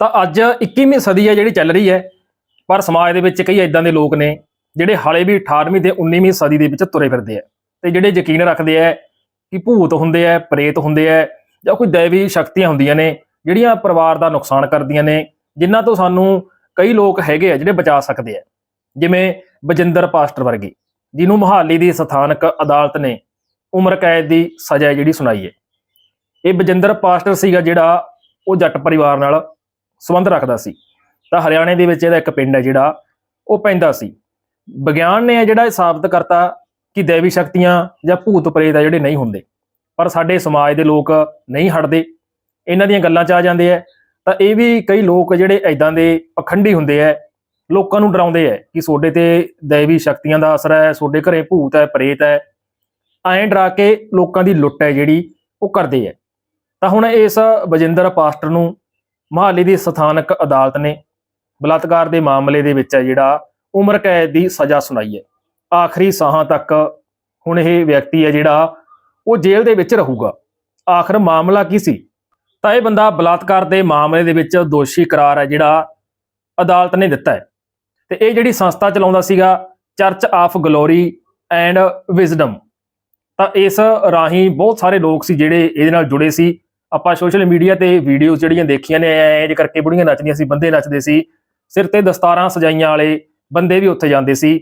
ਤਾਂ ਅੱਜ 21ਵੀਂ ਸਦੀ ਹੈ ਜਿਹੜੀ ਚੱਲ ਰਹੀ ਹੈ, ਪਰ ਸਮਾਜ ਦੇ ਵਿੱਚ ਕਈ ਇਦਾਂ ਦੇ ਲੋਕ ਨੇ ਜਿਹੜੇ ਹਾਲੇ ਵੀ 18ਵੀਂ ਤੇ 19ਵੀਂ ਸਦੀ ਦੇ ਵਿੱਚ ਤੁਰੇ ਫਿਰਦੇ ਆ ਤੇ ਜਿਹੜੇ ਯਕੀਨ ਰੱਖਦੇ ਆ ਕਿ ਭੂਤ ਹੁੰਦੇ ਆ, ਪ੍ਰੇਤ ਹੁੰਦੇ ਆ ਜਾਂ ਕੋਈ ਦੇਵੀ ਸ਼ਕਤੀਆਂ ਹੁੰਦੀਆਂ ਨੇ, ਜਿਹੜੀਆਂ ਪਰਿਵਾਰ ਦਾ ਨੁਕਸਾਨ ਕਰਦੀਆਂ ਨੇ, ਜਿਨ੍ਹਾਂ ਤੋਂ ਸਾਨੂੰ ਕਈ ਲੋਕ ਹੈਗੇ ਆ ਜਿਹੜੇ ਬਚਾ ਸਕਦੇ ਆ। ਜਿਵੇਂ ਬਜਿੰਦਰ ਪਾਸਟਰ ਵਰਗੇ, ਜਿਹਨੂੰ ਮੁਹਾਲੀ ਦੀ ਸਥਾਨਕ ਅਦਾਲਤ ਨੇ ਉਮਰ ਕੈਦ ਦੀ ਸਜ਼ਾ ਜਿਹੜੀ ਸੁਣਾਈ ਹੈ। ਇਹ ਬਜਿੰਦਰ ਪਾਸਟਰ ਸੀਗਾ ਜਿਹੜਾ ਉਹ ਜੱਟ ਪਰਿਵਾਰ ਨਾਲ ਸੰਬੰਧ ਰੱਖਦਾ ਸੀ। ਤਾਂ ਹਰਿਆਣੇ ਦੇ ਵਿੱਚ ਇਹਦਾ ਇੱਕ ਪਿੰਡ ਹੈ ਜਿਹੜਾ, ਉਹ ਪੈਂਦਾ ਸੀ। ਵਿਗਿਆਨ ਨੇ ਜਿਹੜਾ ਇਹ ਸਾਬਤ ਕਰਤਾ ਕਿ ਦੇਵੀ ਸ਼ਕਤੀਆਂ ਜਾਂ ਭੂਤ ਪ੍ਰੇਤ ਆ ਜਿਹੜੇ ਨਹੀਂ ਹੁੰਦੇ। ਪਰ ਸਾਡੇ ਸਮਾਜ ਦੇ ਲੋਕ ਨਹੀਂ ਹਟਦੇ। ਇਹਨਾਂ ਦੀਆਂ ਗੱਲਾਂ 'ਚ ਆ ਜਾਂਦੇ ਆ। ਤਾਂ ਇਹ ਵੀ ਕਈ ਲੋਕ ਜਿਹੜੇ ਐਦਾਂ ਦੇ ਪਖੰਡੀ ਹੁੰਦੇ ਆ, ਲੋਕਾਂ ਨੂੰ ਡਰਾਉਂਦੇ ਆ ਕਿ ਤੁਹਾਡੇ ਤੇ ਦੇਵੀ ਸ਼ਕਤੀਆਂ ਦਾ ਅਸਰ ਹੈ ਤੁਹਾਡੇ ਘਰੇ ਭੂਤ ਹੈ, ਪ੍ਰੇਤ ਹੈ। ਐਂ ਡਰਾ ਕੇ ਲੋਕਾਂ ਦੀ ਲੁੱਟ ਹੈ ਜਿਹੜੀ ਉਹ ਕਰਦੇ ਆ। ਤਾਂ ਹੁਣ ਇਸ ਬਜਿੰਦਰ ਪਾਸਟਰ ਨੂੰ ਮਹਾਲੀ ਦੀ ਸਥਾਨਕ ਅਦਾਲਤ ਨੇ ਬਲਾਤਕਾਰ ਦੇ ਮਾਮਲੇ ਦੇ ਵਿੱਚ ਹੈ ਜਿਹੜਾ ਉਮਰ ਕੈਦ ਦੀ ਸਜ਼ਾ ਸੁਣਾਈ ਹੈ। ਆਖਰੀ ਸਾਹਾਂ ਤੱਕ ਹੁਣ ਇਹ ਵਿਅਕਤੀ ਹੈ ਜਿਹੜਾ ਉਹ ਜੇਲ੍ਹ ਦੇ ਵਿੱਚ ਰਹੂਗਾ। ਆਖਰ ਮਾਮਲਾ ਕੀ ਸੀ? ਤਾਂ ਇਹ ਬੰਦਾ ਬਲਾਤਕਾਰ ਦੇ ਮਾਮਲੇ ਦੇ ਵਿੱਚ ਦੋਸ਼ੀ ਕਰਾਰ ਹੈ ਜਿਹੜਾ ਅਦਾਲਤ ਨੇ ਦਿੱਤਾ ਹੈ। ਤੇ ਇਹ ਜਿਹੜੀ ਸੰਸਥਾ ਚਲਾਉਂਦਾ ਸੀਗਾ church of glory and wisdom ਤਾਂ ਇਸ ਰਾਹੀਂ ਬਹੁਤ ਸਾਰੇ ਲੋਕ ਸੀ ਜਿਹੜੇ ਇਹਦੇ ਨਾਲ ਜੁੜੇ ਸੀ। ਆਪਾਂ ਸੋਸ਼ਲ ਮੀਡੀਆ ਤੇ ਵੀਡੀਓਜ਼ ਜਿਹੜੀਆਂ ਦੇਖੀਆਂ ਨੇ, ਐਂ ਕਰਕੇ ਬੁੜੀਆਂ ਨੱਚਦੀਆਂ ਸੀ, ਬੰਦੇ ਨੱਚਦੇ ਸੀ, ਸਿਰ ਤੇ ਦਸਤਾਰਾਂ ਸਜਾਈਆਂ ਵਾਲੇ ਬੰਦੇ ਵੀ ਉੱਥੇ ਜਾਂਦੇ ਸੀ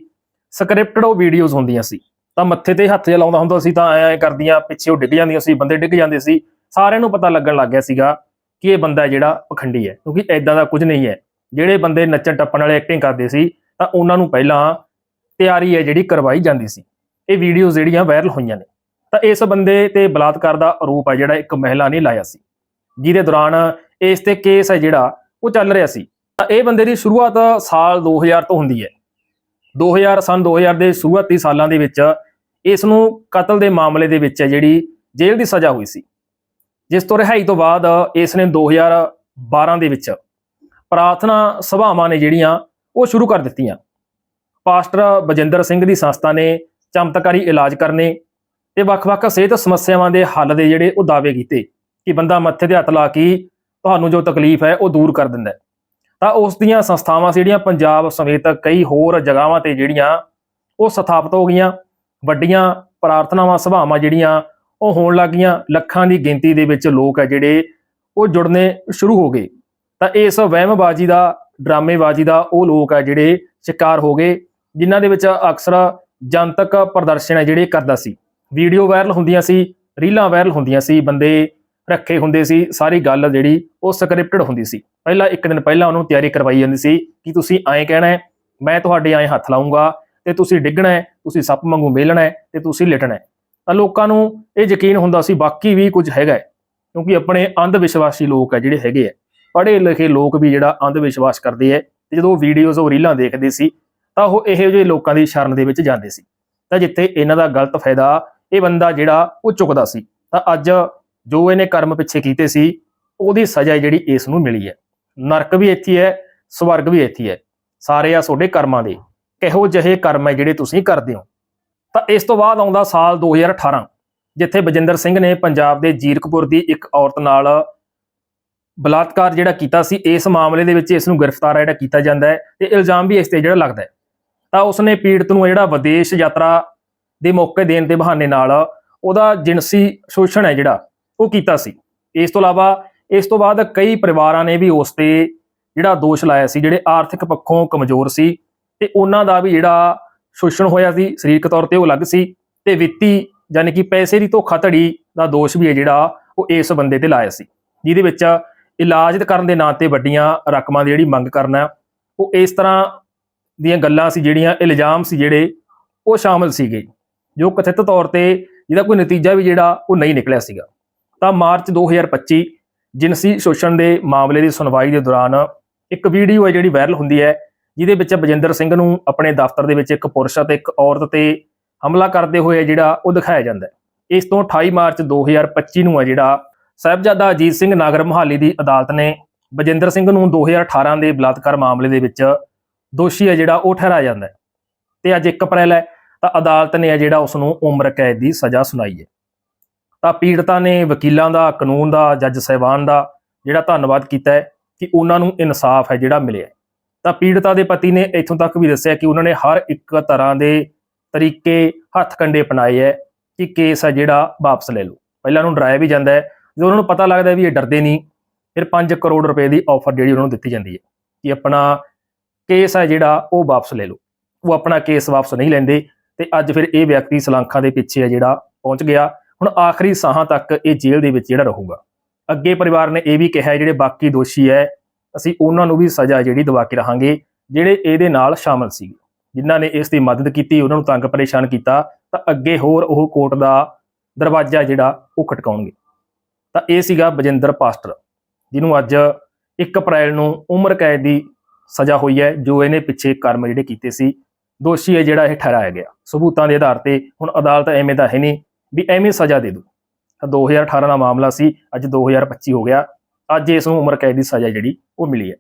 ਸਕ੍ਰਿਪਟਡ ਉਹ ਵੀਡੀਓਜ਼ ਹੁੰਦੀਆਂ ਸੀ, ਤਾਂ ਮੱਥੇ ਤੇ ਹੱਥ ਜਿਹਾ ਲਾਉਂਦਾ ਹੁੰਦਾ ਸੀ, ਤਾਂ ਐਂ ਐਂ ਕਰਦੀਆਂ, ਪਿੱਛੇ ਉਹ ਡਿੱਗ ਜਾਂਦੀਆਂ ਸੀ, ਬੰਦੇ ਡਿੱਗ ਜਾਂਦੇ ਸੀ, ਸਾਰਿਆਂ ਨੂੰ ਪਤਾ ਲੱਗਣ ਲੱਗ ਗਿਆ ਸੀਗਾ ਕਿ ਇਹ ਬੰਦਾ ਜਿਹੜਾ ਪਖੰਡੀ ਹੈ, ਕਿਉਂਕਿ ਐਦਾਂ ਦਾ ਕੁਝ ਨਹੀਂ ਹੈ, ਜਿਹੜੇ ਬੰਦੇ ਨੱਚਣ ਟੱਪਣ ਵਾਲੇ ਐਕਟਿੰਗ ਕਰਦੇ ਸੀ, ਤਾਂ ਉਹਨਾਂ ਨੂੰ ਪਹਿਲਾਂ ਤਿਆਰੀ ਹੈ ਜਿਹੜੀ ਕਰਵਾਈ ਜਾਂਦੀ ਸੀ, ਇਹ ਵੀਡੀਓਜ਼ ਜਿਹੜੀਆਂ ਵਾਇਰਲ ਹੋਈਆਂ ਨੇ। ਤਾਂ ਇਸ ਬੰਦੇ ਤੇ ਬਲਾਤਕਾਰ ਦਾ ਆਰੋਪ ਹੈ ਜਿਹੜਾ ਇੱਕ ਮਹਿਲਾ ਨੇ ਲਾਇਆ ਸੀ। ਜਿਹਦੇ ਦੌਰਾਨ ਇਸ ਤੇ ਕੇਸ ਹੈ ਜਿਹੜਾ, ਉਹ ਚੱਲ ਰਿਹਾ ਸੀ। ਤਾਂ ਇਹ ਬੰਦੇ ਦੀ ਸ਼ੁਰੂਆਤ ਸਾਲ 2000 ਤੋਂ ਹੁੰਦੀ ਹੈ। 2000 ਸਨ 2000 ਦੇ ਸ਼ੁਰੂਆਤੀ ਸਾਲਾਂ ਦੇ ਵਿੱਚ ਇਸ ਨੂੰ ਕਤਲ ਦੇ ਮਾਮਲੇ ਦੇ ਵਿੱਚ ਜਿਹੜੀ ਜੇਲ੍ਹ ਦੀ ਸਜ਼ਾ ਹੋਈ ਸੀ। ਜਿਸ ਤੋਂ ਰਿਹਾਈ ਤੋਂ ਬਾਅਦ ਇਸ ਨੇ 2012 ਦੇ ਵਿੱਚ ਪ੍ਰਾਰਥਨਾ ਸਭਾਵਾਂ ਨੇ ਜਿਹੜੀਆਂ, ਉਹ ਸ਼ੁਰੂ ਕਰ ਦਿੱਤੀਆਂ। ਪਾਸਟਰ ਬਜਿੰਦਰ ਸਿੰਘ ਦੀ ਸੰਸਥਾ ਨੇ ਚਮਤਕਾਰੀ ਇਲਾਜ ਕਰਨੇ ਤੇ ਵੱਖ-ਵੱਖ ਸਿਹਤ ਸਮੱਸਿਆਵਾਂ ਦੇ ਹੱਲ ਦੇ ਜਿਹੜੇ ਉਹ ਦਾਅਵੇ ਕੀਤੇ ਕਿ ਬੰਦਾ ਮੱਥੇ ਤੇ ਹੱਥ ਲਾ ਕੇ ਤੁਹਾਨੂੰ ਜੋ ਤਕਲੀਫ ਹੈ ਉਹ ਦੂਰ ਕਰ ਦਿੰਦਾ ਤਾਂ ਉਸ ਦੀਆਂ ਸੰਸਥਾਵਾਂ ਜਿਹੜੀਆਂ ਪੰਜਾਬ ਸਮੇਤ ਕਈ ਹੋਰ ਜਗ੍ਹਾਵਾਂ ਤੇ ਜਿਹੜੀਆਂ ਉਹ ਸਥਾਪਿਤ ਹੋ ਗਈਆਂ। ਵੱਡੀਆਂ ਪ੍ਰਾਰਥਨਾਵਾਂ, ਸਭਾਵਾਂ ਜਿਹੜੀਆਂ ਉਹ ਹੋਣ ਲੱਗੀਆਂ ਲੱਖਾਂ ਦੀ ਗਿਣਤੀ ਦੇ ਵਿੱਚ ਲੋਕ ਹੈ ਜਿਹੜੇ ਉਹ ਜੁੜਨੇ ਸ਼ੁਰੂ ਹੋ ਗਏ। ਤਾਂ ਇਸ ਵਹਿਮਬਾਜ਼ੀ ਦਾ, ਡਰਾਮੇਬਾਜ਼ੀ ਦਾ ਉਹ ਲੋਕ ਹੈ ਜਿਹੜੇ ਸ਼ਿਕਾਰ ਹੋ ਗਏ, ਜਿਨ੍ਹਾਂ ਦੇ ਵਿੱਚ ਅਕਸਰ ਜਨਤਕ ਪ੍ਰਦਰਸ਼ਨ ਹੈ ਜਿਹੜੇ ਕਰਦਾ ਸੀ। ਵੀਡੀਓ ਵਾਇਰਲ ਹੁੰਦੀਆਂ ਸੀ, ਰੀਲਾਂ ਵਾਇਰਲ ਹੁੰਦੀਆਂ ਸੀ, ਬੰਦੇ ਰੱਖੇ ਹੁੰਦੇ ਸੀ, ਸਾਰੀ ਗੱਲ ਜਿਹੜੀ ਉਹ ਸਕ੍ਰਿਪਟਡ ਹੁੰਦੀ ਸੀ। ਪਹਿਲਾਂ ਇੱਕ ਦਿਨ ਪਹਿਲਾਂ ਉਹਨੂੰ ਤਿਆਰੀ ਕਰਵਾਈ ਜਾਂਦੀ ਸੀ ਕਿ ਤੁਸੀਂ ਐਂ ਕਹਿਣਾ ਹੈ, ਮੈਂ ਤੁਹਾਡੇ ਐਂ ਹੱਥ ਲਾਉਂਗਾ ਤੇ ਤੁਸੀਂ ਡਿੱਗਣਾ ਹੈ, ਤੁਸੀਂ ਸੱਪ ਵਾਂਗੂ ਮੇਲਣਾ ਹੈ ਤੇ ਤੁਸੀਂ ਲਿਟਣਾ ਹੈ। ਤਾਂ ਲੋਕਾਂ ਨੂੰ ਇਹ ਯਕੀਨ ਹੁੰਦਾ ਸੀ ਬਾਕੀ ਵੀ ਕੁਝ ਹੈਗਾ ਹੈ, ਕਿਉਂਕਿ ਆਪਣੇ ਅੰਧ ਵਿਸ਼ਵਾਸੀ ਲੋਕ ਹੈ ਜਿਹੜੇ ਹੈਗੇ ਆ। ਪੜ੍ਹੇ ਲਿਖੇ ਲੋਕ ਵੀ ਜਿਹੜਾ ਅੰਧ ਵਿਸ਼ਵਾਸ ਕਰਦੇ ਆ ਤੇ ਜਦੋਂ ਵੀਡੀਓਜ਼ ਉਹ ਰੀਲਾਂ ਦੇਖਦੇ ਸੀ ਤਾਂ ਉਹ ਇਹੋ ਜਿਹੇ ਲੋਕਾਂ ਦੀ ਸ਼ਰਨ ਦੇ ਵਿੱਚ ਜਾਂਦੇ ਸੀ। ਤਾਂ ਜਿੱਥੇ ਇਹਨਾਂ ਦਾ ਗਲਤ ਫਾਇਦਾ ਇਹ ਬੰਦਾ ਜਿਹੜਾ ਉਹ ਚੁੱਕਦਾ ਸੀ। ਤਾਂ ਅੱਜ ਜੋ ਇਹਨੇ ਕਰਮ ਪਿੱਛੇ ਕੀਤੇ ਸੀ, ਉਹਦੀ ਸਜ਼ਾ ਜਿਹੜੀ ਇਸ ਨੂੰ ਮਿਲੀ ਹੈ। ਨਰਕ ਵੀ ਇੱਥੇ ਹੈ, ਸਵਰਗ ਵੀ ਇੱਥੇ ਹੈ। ਸਾਰੇ ਆ ਤੁਹਾਡੇ ਕਰਮਾਂ ਦੇ। ਕਿਹੋ ਜਿਹੇ ਕਰਮ ਹੈ ਜਿਹੜੇ ਤੁਸੀਂ ਕਰਦੇ ਹੋ। ਤਾਂ ਇਸ ਤੋਂ ਬਾਅਦ ਆਉਂਦਾ ਸਾਲ 2018 ਜਿੱਥੇ ਬਜਿੰਦਰ ਸਿੰਘ ਨੇ ਪੰਜਾਬ ਦੇ ਜੀਰਕਪੁਰ ਦੀ ਇੱਕ ਔਰਤ ਨਾਲ ਬਲਾਤਕਾਰ ਜਿਹੜਾ ਕੀਤਾ ਸੀ, ਇਸ ਮਾਮਲੇ ਦੇ ਵਿੱਚ ਇਸ ਨੂੰ ਗ੍ਰਿਫਤਾਰ ਜਿਹੜਾ ਕੀਤਾ ਜਾਂਦਾ ਹੈ ਤੇ ਇਲਜ਼ਾਮ ਵੀ ਇਸ ਤੇ ਜਿਹੜਾ ਲੱਗਦਾ ਹੈ। ਤਾਂ ਉਸਨੇ ਪੀੜਤ ਨੂੰ ਜਿਹੜਾ ਵਿਦੇਸ਼ ਯਾਤਰਾ ਦੇ ਮੌਕੇ ਦੇਣ ਦੇ ਬਹਾਨੇ ਨਾਲ ਉਹਦਾ ਜਿਨਸੀ ਸ਼ੋਸ਼ਣ ਹੈ ਜਿਹੜਾ, ਉਹ ਕੀਤਾ ਸੀ। ਇਸ ਤੋਂ ਇਲਾਵਾ ਇਸ ਤੋਂ ਬਾਅਦ ਕਈ ਪਰਿਵਾਰਾਂ ਨੇ ਵੀ ਉਸ ਤੇ ਜਿਹੜਾ ਦੋਸ਼ ਲਾਇਆ ਸੀ, ਜਿਹੜੇ ਆਰਥਿਕ ਪੱਖੋਂ ਕਮਜ਼ੋਰ ਸੀ ਤੇ ਉਹਨਾਂ ਦਾ ਵੀ ਜਿਹੜਾ ਸ਼ੋਸ਼ਣ ਹੋਇਆ ਸੀ, ਸਰੀਰਕ ਤੌਰ ਤੇ ਉਹ ਅਲੱਗ ਸੀ ਤੇ ਵਿੱਤੀ ਯਾਨੀ ਕਿ ਪੈਸੇ ਦੀ ਧੋਖਾਧੜੀ ਦਾ ਦੋਸ਼ ਵੀ ਹੈ ਜਿਹੜਾ, ਉਹ ਇਸ ਬੰਦੇ ਤੇ ਲਾਇਆ ਸੀ। ਜਿਹਦੇ ਵਿੱਚ ਇਲਾਜ ਕਰਨ ਦੇ ਨਾਂ ਤੇ ਵੱਡੀਆਂ ਰਕਮਾਂ ਦੀ ਜਿਹੜੀ ਮੰਗ ਕਰਨਾ, ਉਹ ਇਸ ਤਰ੍ਹਾਂ ਦੀਆਂ ਗੱਲਾਂ ਸੀ ਜਿਹੜੀਆਂ, ਇਲਜ਼ਾਮ ਸੀ ਜਿਹੜੇ, ਉਹ ਸ਼ਾਮਲ ਸੀਗੇ। ਜੋ ਕਥਿਤ ਤੌਰ ਤੇ ਜਿਹਦਾ ਕੋਈ ਨਤੀਜਾ ਵੀ ਜਿਹੜਾ ਉਹ ਨਹੀਂ ਨਿਕਲਿਆ ਸੀਗਾ। ਤਾਂ ਮਾਰਚ 2025 ਜਿਨਸੀ ਸ਼ੋਸ਼ਣ ਦੇ ਮਾਮਲੇ ਦੀ ਸੁਣਵਾਈ ਦੇ ਦੌਰਾਨ ਇੱਕ ਵੀਡੀਓ ਹੈ ਜਿਹੜੀ ਵਾਇਰਲ ਹੁੰਦੀ ਹੈ, ਜਿਹਦੇ ਵਿੱਚ ਬਜਿੰਦਰ ਸਿੰਘ ਨੂੰ ਆਪਣੇ ਦਫ਼ਤਰ ਦੇ ਵਿੱਚ ਇੱਕ ਪੁਰਸ਼ ਅਤੇ ਇੱਕ ਔਰਤ ਤੇ ਹਮਲਾ ਕਰਦੇ ਹੋਏ ਜਿਹੜਾ ਉਹ ਦਿਖਾਇਆ ਜਾਂਦਾ ਹੈ। ਇਸ ਤੋਂ 28 ਮਾਰਚ 2025 ਨੂੰ ਹੈ ਜਿਹੜਾ ਸਾਹਿਬਜ਼ਾਦਾ ਅਜੀਤ ਸਿੰਘ ਨਾਗਰ ਮੁਹਾਲੀ ਦੀ ਅਦਾਲਤ ਨੇ ਬਜਿੰਦਰ ਸਿੰਘ ਨੂੰ 2018 ਦੇ ਬਲਾਤਕਾਰ ਮਾਮਲੇ ਦੇ ਵਿੱਚ ਦੋਸ਼ੀ ਹੈ ਜਿਹੜਾ ਉਹ ਠਹਿਰਾਇਆ ਜਾਂਦਾ ਹੈ। ਤੇ ਅੱਜ 1 ਅਪ੍ਰੈਲ ਹੈ ਤਾਂ ਅਦਾਲਤ ਨੇ ਹੈ ਜਿਹੜਾ ਉਸ ਨੂੰ ਉਮਰ ਕੈਦ ਦੀ ਸਜ਼ਾ ਸੁਣਾਈ ਹੈ। ਤਾਂ ਪੀੜਤਾ ਨੇ ਵਕੀਲਾਂ ਦਾ, ਕਾਨੂੰਨ ਦਾ, ਜੱਜ ਸਹਿਬਾਨ ਦਾ ਜਿਹੜਾ ਧੰਨਵਾਦ ਕੀਤਾ ਹੈ ਕਿ ਉਹਨਾਂ ਨੂੰ ਇਨਸਾਫ ਹੈ ਜਿਹੜਾ ਮਿਲਿਆ ਤਾਂ ਪੀੜਤਾ ਦੇ ਪਤੀ ਨੇ ਇੱਥੋਂ ਤੱਕ ਵੀ ਦੱਸਿਆ ਕਿ ਉਹਨਾਂ ਨੇ ਹਰ ਇੱਕ ਤਰ੍ਹਾਂ ਦੇ ਤਰੀਕੇ ਹੱਥ ਕੰਡੇ ਅਪਣਾਏ ਹੈ ਕਿ ਕੇਸ ਹੈ ਜਿਹੜਾ ਵਾਪਸ ਲੈ ਲਓ। ਪਹਿਲਾਂ ਉਹਨੂੰ ਡਰਾਇਆ ਵੀ ਜਾਂਦਾ ਹੈ। ਜਦੋਂ ਉਹਨਾਂ ਨੂੰ ਪਤਾ ਲੱਗਦਾ ਵੀ ਇਹ ਡਰਦੇ ਨਹੀਂ, ਫਿਰ 5 ਕਰੋੜ ਰੁਪਏ ਦੀ ਆਫਰ ਜਿਹੜੀ ਉਹਨਾਂ ਨੂੰ ਦਿੱਤੀ ਜਾਂਦੀ ਹੈ ਕਿ ਆਪਣਾ ਕੇਸ ਹੈ ਜਿਹੜਾ ਉਹ ਵਾਪਸ ਲੈ ਲਓ। ਉਹ ਆਪਣਾ ਕੇਸ ਵਾਪਸ ਨਹੀਂ ਲੈਂਦੇ। ਤੇ ਅੱਜ ਫਿਰ ਇਹ ਵਿਅਕਤੀ ਸਲਾਖਾਂ ਦੇ ਪਿੱਛੇ ਹੈ ਜਿਹੜਾ ਪਹੁੰਚ ਗਿਆ। ਹੁਣ ਆਖਰੀ ਸਾਹਾਂ ਤੱਕ ਇਹ ਜੇਲ੍ਹ ਦੇ ਵਿੱਚ ਜਿਹੜਾ ਰਹੂਗਾ। ਅੱਗੇ ਪਰਿਵਾਰ ਨੇ ਇਹ ਵੀ ਕਿਹਾ ਜਿਹੜੇ ਬਾਕੀ ਦੋਸ਼ੀ ਹੈ, ਅਸੀਂ ਉਹਨਾਂ ਨੂੰ ਵੀ ਸਜ਼ਾ ਜਿਹੜੀ ਦਵਾ ਕੇ ਰਹਾਂਗੇ, ਜਿਹੜੇ ਇਹਦੇ ਨਾਲ ਸ਼ਾਮਲ ਸੀ। ਜਿਨ੍ਹਾਂ ਨੇ ਇਸ ਦੀ ਮਦਦ ਕੀਤੀ, ਉਹਨਾਂ ਨੂੰ ਤੰਗ ਪਰੇਸ਼ਾਨ ਕੀਤਾ, ਤਾਂ ਅੱਗੇ ਹੋਰ ਉਹ ਕੋਰਟ ਦਾ ਦਰਵਾਜ਼ਾ ਜਿਹੜਾ ਉਹ ਖਟਕਾਉਣਗੇ। ਤਾਂ ਇਹ ਸੀਗਾ ਬਜਿੰਦਰ ਪਾਸਟਰ, ਜਿਹਨੂੰ ਅੱਜ 1 ਅਪ੍ਰੈਲ ਨੂੰ ਉਮਰ ਕੈਦ ਦੀ ਸਜ਼ਾ ਹੋਈ ਹੈ, ਜੋ ਇਹਨੇ ਪਿੱਛੇ ਕਰਮ ਜਿਹੜੇ ਕੀਤੇ ਸੀ। ਦੋਸ਼ੀ ਹੈ ਜਿਹੜਾ ਇਹ ਠਹਿਰਾਇਆ ਗਿਆ। ਸਬੂਤਾਂ ਦੇ ਆਧਾਰ ਤੇ ਹੁਣ ਅਦਾਲਤ ਐਵੇਂ ਦਾ ਹੈ ਨਹੀਂ ਵੀ ਐਵੇਂ ਸਜ਼ਾ ਦੇ ਦੋ। ਤਾਂ 2018 ਦਾ ਮਾਮਲਾ ਸੀ, ਅੱਜ 2025 ਹੋ ਗਿਆ। ਅੱਜ ਇਸ ਨੂੰ ਉਮਰ ਕੈਦ ਦੀ ਸਜ਼ਾ ਜਿਹੜੀ ਉਹ ਮਿਲੀ ਹੈ।